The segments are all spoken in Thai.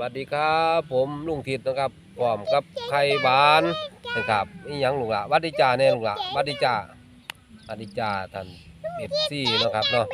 วัสดีครับ ผมลุงทิดนะครับพร้อมกับไข่หวานนะครับนี่ยังลุงละวัดดีจ่าเนี่ยลุงละวัดดีจ่าหวัดดีจ่าท่านเอฟซีนะครับเนาะ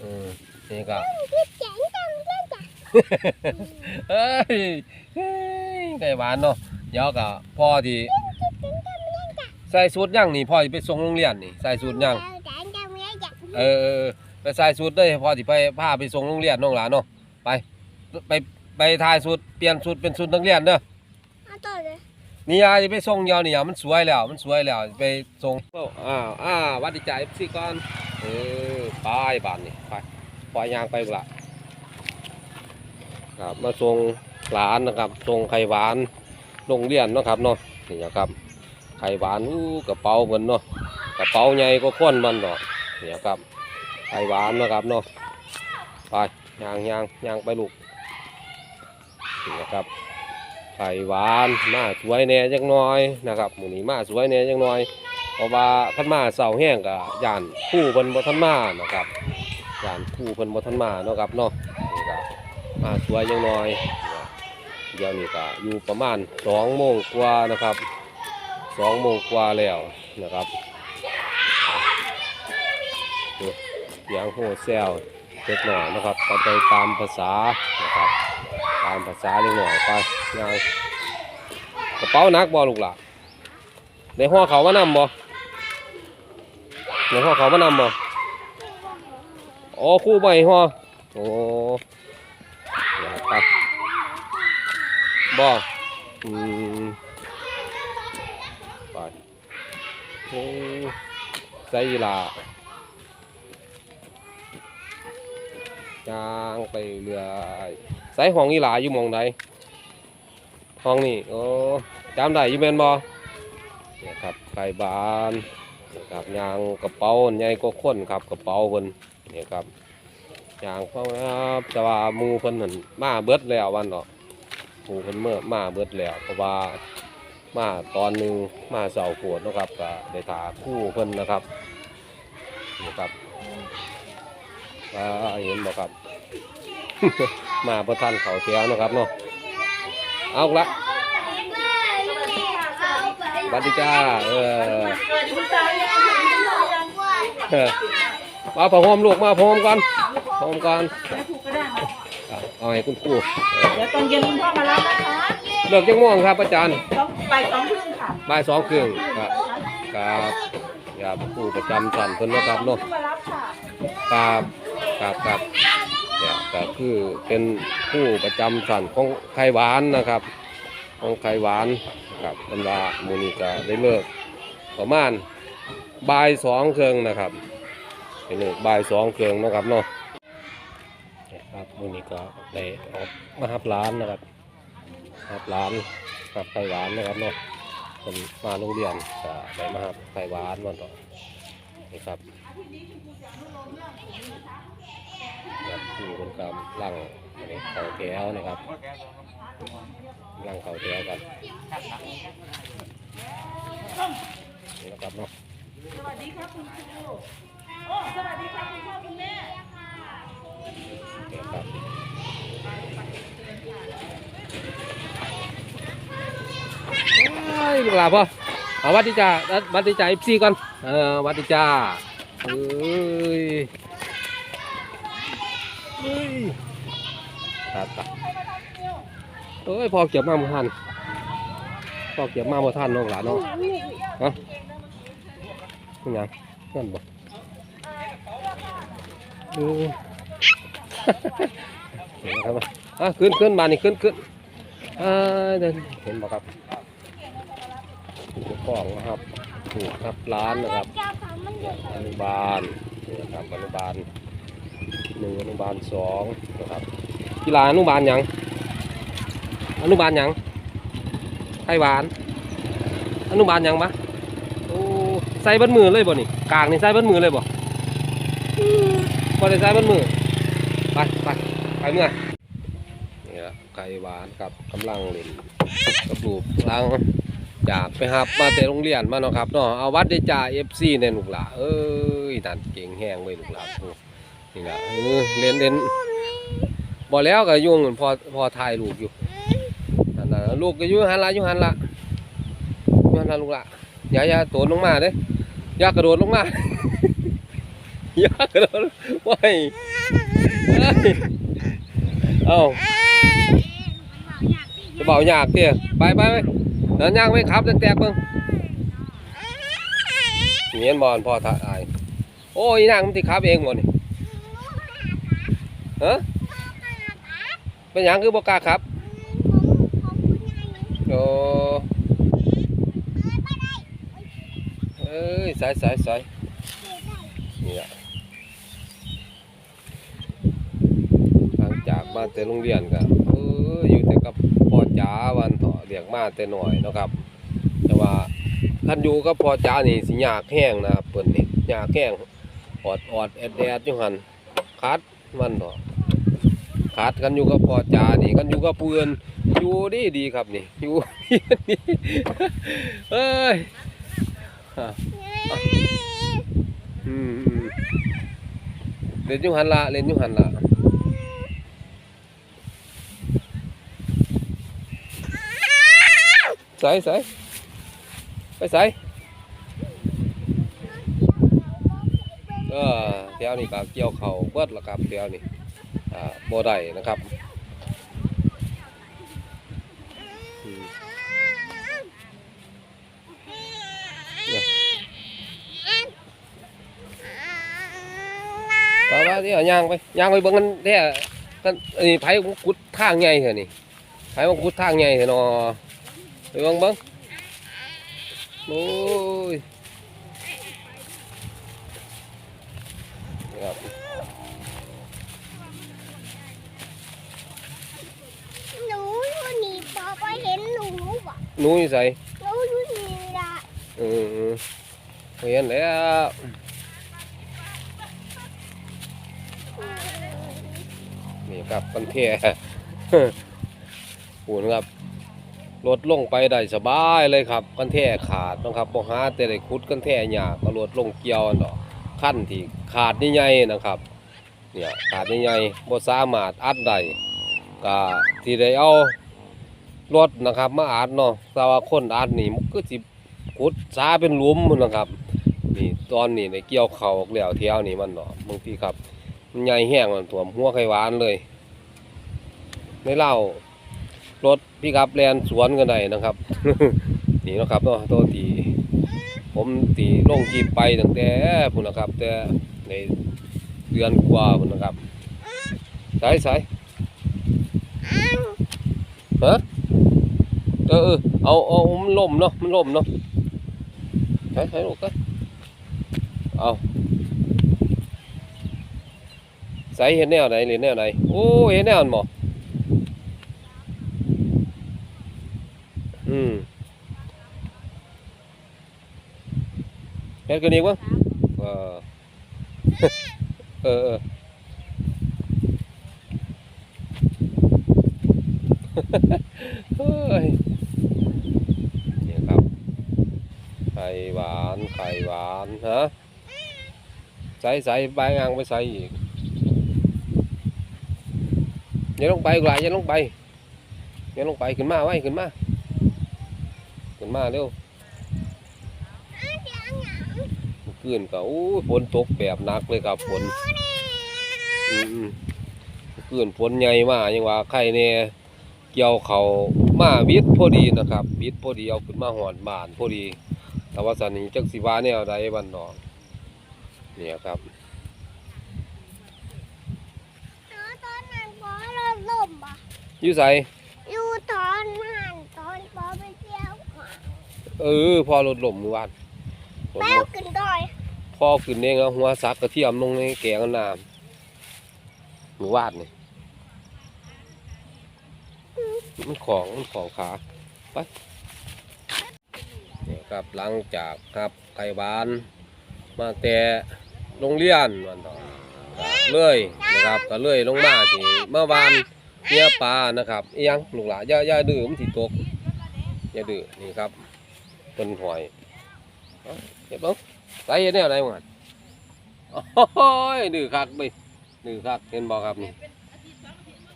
อืมนี่ก็เฮ้ยไข่หวานเนาะเดี๋ยวก็พ่อที่ใส่สูตรยังนี่พ่อจะไปส่งโรงเรียนนี่ใส่สูตรยังเออไปใส่สูตรเลยพ่อที่ไปพาไปส่งโรงเรียนน้องหลานเนาะไปไป ไปถ่ายสูตรเปลี่ยนสูตรเป็นสูตรนักเรียนเด้อนี่ยายจะไปส่งเดียาวนี่ยมันสวยแล้ว มันสวยแล้วไปส่งอ้าวอ้าววัดดีจ่ายสิก่อนเออไปบ้านนี่ไปปล่อยยางไปบุละครับมาส่งหลานนะครับส่งไข่หวานโรงเรียนเนาะครับเนาะนี่นะครับไข่หวานอู้กระเป๋าเพิ่นเนาะกระเป๋าใหญ่ก็ค้นมันดอกนี่ครับไข่หวานนะครับเนาะไปย่างย่างย่างไปลูก นี่นะครับไข่หวานมาสวยแน่จังน้อยนะครับหมูนี้มาสวยแน่จังน้อยเพราะว่าขันมาเสาแห้งกับยานผู้เพิ่นบ่ทันมานะครับยานผู้เพิ่นบ่ทันมาเนาะครับเนาะนี่ก็มาสวยจังน้อย เดี๋ยวนี้ก็อยู่ประมาณสองโมงกว่านะครับสองโมงกว่าแล้วนะครับเสียงโหแซวเล็กหน่อยนะครับก็ไปตามภาษานะครับามภาษาเล็กหน่อยไปยางกระเป๋านักบ่ลูกหล่ะในห้อเขามานำบ่ในห้อเขามานำบ่โอ้คู่ใบห้อโอ้เดี๋ยวไปบ่อืมไปโอ้ใส่ยีหลา ยางไปเรื่อยใส่ห้องอีหลาอยู่หมองใดห้องนี่โอ้จำได้อยู่แม่นบ่เนี่ยครับไก่บานเนี่ยครับยางกระเป๋าใหญ่ก็ข้นครับกระเป๋าเพิ่นเนี่ยครับยางเพราะว่าแต่ว่าหมูเพิ่นนั่นมาเบิดแล้ววันเนาะหมูเพิ่นเมื่อมาเบิดแล้วเพราะว่ามาตอนหนึงมาเสาร์ขวดนะครับก็ได้ถาคู่เพิ่นนะครับนี่ครับอ่าเห็นบอกครับ มาประทันเขาแถวนะครับเนาะเอาละบัดดีจ้าเออเออมาผ้าห่มลูกมาผ้าห่มก่อนผ้าห่มก่อนอะเอาให้คุณครูเออเดี๋ยวตอนเย็นคุณพ่อมารับนะคะเลิกยังม่วงครับอาจารย์ต้องไปสองครึ่งค่ะบ่ายสองครึ่งครับครับครับครูประจำชั้นเพิ่นนะครับเนาะมารับค่ะครับครับครับเนี่ย ก็คือเป็นผู้ประจำสันของไข่หวานนะครับ ของไข่หวานครับบรรดามูนิกาได้เลิกประมาณบ่ายสองเครื่องนะครับเป็นเลิกบ่ายสองเครื่องนะครับเนาะครับมูนิกาได้ออกมาหับร้านนะครับหับร้านกับไข่หวานนะครับเนาะเป็นมาโรงเรียนก็ได้มาหับไข่หวานมันต่อนี่ครับ คู่คนกำลังนี่เขาแก้วนะครับลังเขาแก้วกันนี่นะครับเนาะสวัสดีครับคุณครูสวัสดีครับคุณพ่อคุณแม่ครับเฮ้ยลูกหลานพ่อเอาวัดดีจ้าวัดดีจ้าอีซีก่อนเออวัดดีจ้าเอ้ย เฮ้ยครับครับเอ้ยพอเก็บมาหมดทันพอเก็บมาหมดทันน้องหลานเนาะฮะนี่ยังนั่นบ่เออเห็นครับอะขึ้นขึ้นมานี่ขึ้นขึ้นอ่าเดินเห็นบ่ครับกล่องนะครับถูกครับร้านนะครับอนุบาลเนี่ยครับอนุบาล หนึ่งอนุบาลสองนะครับกีฬาอนุบาลยังอนุบาลยังไต้หวานอนุบาลยังปะโอ้ใส่บันมือเลยบ่นี่กลางนี่ใส่บันมือเลยบ่บ่ได้ใส่บันมือไปไปไปเมื่อนี่ละไก่หวานกับกำลังเล่นกับลูกกำลังอยากไปหับมาแต่โรงเรียนมาเนาะครับเนาะเอาวัดได้จ่า FC ในลูกหลาเอ้ยนั่นเก่งแห้งเลยลูกหลา โอ้นี่ล่ะเออเล่นเล่นบอแล้วก็ยุ่งพอพอถ่ายลูกอยู่นั่นน่ะลูกก็ยู่งหันละยู่งหันละยู่งหันละลูกละอย่าอย่าโดดลงมาเด้อย่ากระโดดลงมาอย่ากระโดดว้ายเอ้าจะเบายากเตี้ยไปไปไปเดินย่างไม่ขับแตกเบิ่งเมียบอลพ่อถ่ายโอ้ยนางมันติขับเองหมดนี่ ฮะเป็นหยังคือบ่กล้าขับโอ้เอ้ยสายสายสายนี่ยหลังจากมาแต่โรงเรียนก็เอออยู่แต่กับพ่อจ๋าวันเถาะเรียกมาแต่หน่อยเนาะครับ แต่ว่าท่านอยู่กับพ่อจ๋านี่สิยากแห้งนะครับเพิ่นนี่ยากแห้งออดออดแอดแอดอยู่หันคัด มันเถาะคัดกันอยู่กับพ่อจานี่กันอยู่กับเพื่อนอยู่ดีดีครับนี่อยู่ดีเอ้ยอืมอืมเล่นยุหันละเล่นยุหันละใส่ใส่ไปใส่เออเที่ย วนี่ก็เกี่ยวเขาเบิดละครับเที่ยวนี่อ่าบ่ได้นะครับอืมไปไปที่เอาย่างไปย่างไปเบิ่งกันแท้กันอันนี้ไผมันขุดทางใหญ่เถอะนี่ไผมันขุดทางใหญ่เถอะนาะไปเบิ่งเบิ่งโอ้ยนี่ครับ หนูอยู่นี่ต่อไปเห็นหนูบ่ หนูอยู่ไสหนูอยู่นี่ละอืมๆเห็นแล้วนี่ครับกันแท้ปูนะครับรถลงไปได้สบายเลยครับกันแท้ขาดเนาะครับบ่หาแต่ได้ขุดกันแท้ยากก็รถลงเกี่ยวอันดอกขั้นที่ขาดใหญ่ๆนะครับเนี่ยขาดใหญ่ๆบ่สามารถอัดได้ก็ที่ได้เอา รถนะครับ มาอัดเนาะแต่ว่าคนอัดนี่มันก็สิขุดซาเป็นหลุมพุ่นนะครับ นี่ตอนนี้ได้เกี่ยวเข่าแล้วแถวนี้มันเนาะบางทีครับมันใหญ่แห้งมันท่วมหัวไขหวานเลยในเล่ารถพี่ครับแลนสวนกันได้นะครับนี่นะครับเนาะตัวตีผมตีลงจีบไปตั้งแต่พุ่นนะครับ แต่ในเดือนกว่าพุ่นนะครับใส่ใส่ฮะ ออเออเอาเอามันล่มเนาะมันล่มเนาะใส่ใส่ลูกก็เอาใส่เห็นแนวไหนหรือแนวไหนโอ้เห็นแนวนั่นบ่อืมเฮ็ดกันอีกบ่เออเออเออเฮ้ยนี่ครับ ไข่หวานไข่หวานฮะใส่ใส่ใบงางไปใส่อีกย่าลงไปกลายย่าลงไปย่าลงไปขึ้นมาไว้ขึ้นมาขึ้นมาเร็วเมื่อคืนก็โอ้ยฝนตกแบบหนักเลยครับฝนอืมๆเมื่อคืนฝนใหญ่มากยังว่าใครเนี่ยเกี่ยวเขามาวิทพอดีนะครับวิทพอดีเอาขึ้นมาหอนบานพอดี แต่ว่าสันนี้จักสิว่าแนวใดบ้านนอกเนี่ยครับตอนนั้นพอเราล่มบ่อยู่ใสอยู่ตอนนั้นตอนพอไปเที่ยวก่อนเออพอรถล่มเมื่อวานฝนแป้ตวกขึ้นดอยพอขึ้นเองแล้วหัวซักกระเทียมลงในแกงน้ำเมื่อวานนี่มันของมันของขาไป ครับหลังจากครับไก่บาน มาแต่โรงเรียนวันต่อก็เลยนะครับก็เลื่อยลงมาทีเมื่อวานเมียปลานะครับอิหยังลูกหลานย่าย่าดื้อมันสิตกย่าดื้อนี่ครับเป็นหอยเอาเก็บเบ้งใส่เห็นแนวไหมันโอ้ยดื้อคักไปดื้อคักเห็นบ่ครับนี่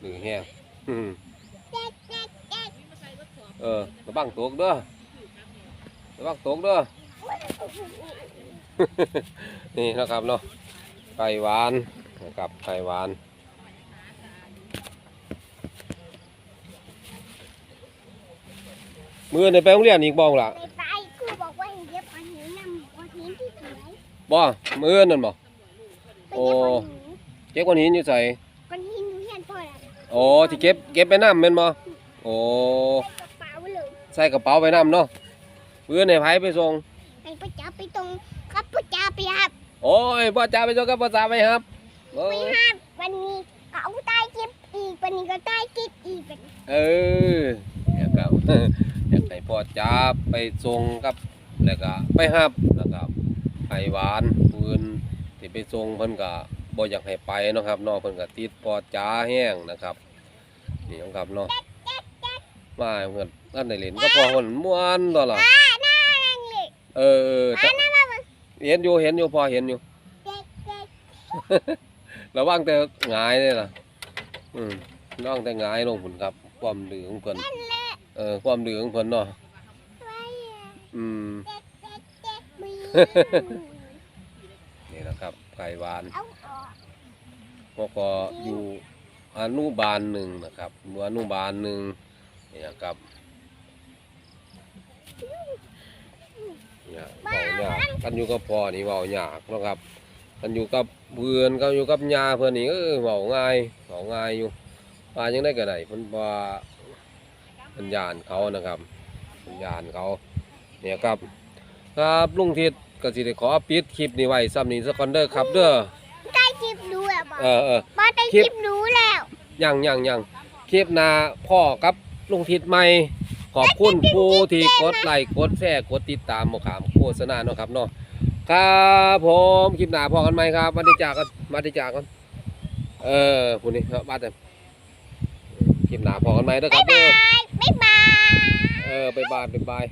หรือแห้งอืมเจ๊กเจ๊กเจ๊กเออระวังตกเด้อ ระวังตกเด้อ นี่นะครับเนาะ ไก่หวานนะครับไก่หวาน มือในไปโรงเรียนอีกบ้องล่ะ ไปไปครูบอกว่าให้เย็บอันนี้นำก้อนหินที่สวยบ่มือนั่นบ่ ไปเย็บก้อนหินเก็บก้อนหินอยู่ใส่ก้อนหินอยู่เฮียนพ่อแล้วโอ้ที่เก็บเก็บไปน้ำแม่นบ่โอ้ใส่กระเป๋าเลย ใส่กระเป๋าไปน้ำเนาะ มือในไผไปส่งไปประจับไปตรงกับประจับไปครับโอ้ยพ่อจ่าไปส่งกับพ่อจ่าไปครับโอ้ไปยครับวันนี้ก็เอาใต้กิ๊บอีกวันนี้ก็ใต้กิ๊บอีกเอออยากกับ อยากให้พ่อจ่าไปส่งกับแล้วก็ไปหับนะครับไข่หวานปืนที่ไปส่งเพิ่นก็บ่อยากให้ไปเนาะครับเนาะเพิ่นก็ติดพ่อจ่าแห้งนะครับนี่ครับเนาะมาเพิ่น ท่านได้เล่นก็พอเพิ่นม่วนตัวล่ะอ่าหน้าแรงเลยเออแต่เห็นอยู่เห็นอยู่พอเห็นอยู่เจ๊กเจ๊กระวังแต่หงายเลยล่ะ อืมระวังแต่หงายลงพุ่นครับ ความดื้อของเพิ่นนั่นแหละเออความดื้อของเพิ่นเนาะไว้อะอืมเจ๊กเจ๊กเจ๊กมีนี่นะครับไก่หวานเอาออกพวกก็อยู่อนุบาลหนึ่งนะครับอยู่อนุบาลหนึ่งนี่นะครับ เนี่ยเบาหยากกันอยู่กับพ่อนี่เบาหยากเนาะครับกันอยู่กับเพื่อนกันอยู่กับยาเพื่อนนี่เออเบาง่ายเบาง่ายอยู่ว่ายังได้ก็ได้เพิ่นว่าปัญญานเขานะครับปัญญานเขาเนี่ยครับ ครับลุงทิศก็สิได้ขอปิดคลิปนี้ไว้ซ้ำนี้สักคนเด้อครับเด้อใต้กิ๊บดูแล้วบอกเออเออ บอใต้คลิปกิ๊บดูแล้ว ยังยังยังคลิปหน้าพ่อกับลุงทิศใหม่ ขอบคุณผู้ที่กดไลค์กดแชร์กดติดตามบ่ขามโฆษณาเนาะครับเนาะครับผมคลิปหน้าพอกันไหมครับมาติจากกันมาติจากกันเออผู้นี้ครับมาแต่คลิปหน้าพอกันไหมเด้อครับเด้อบ๊ายบายเออบ๊ายบายบ๊ายบาย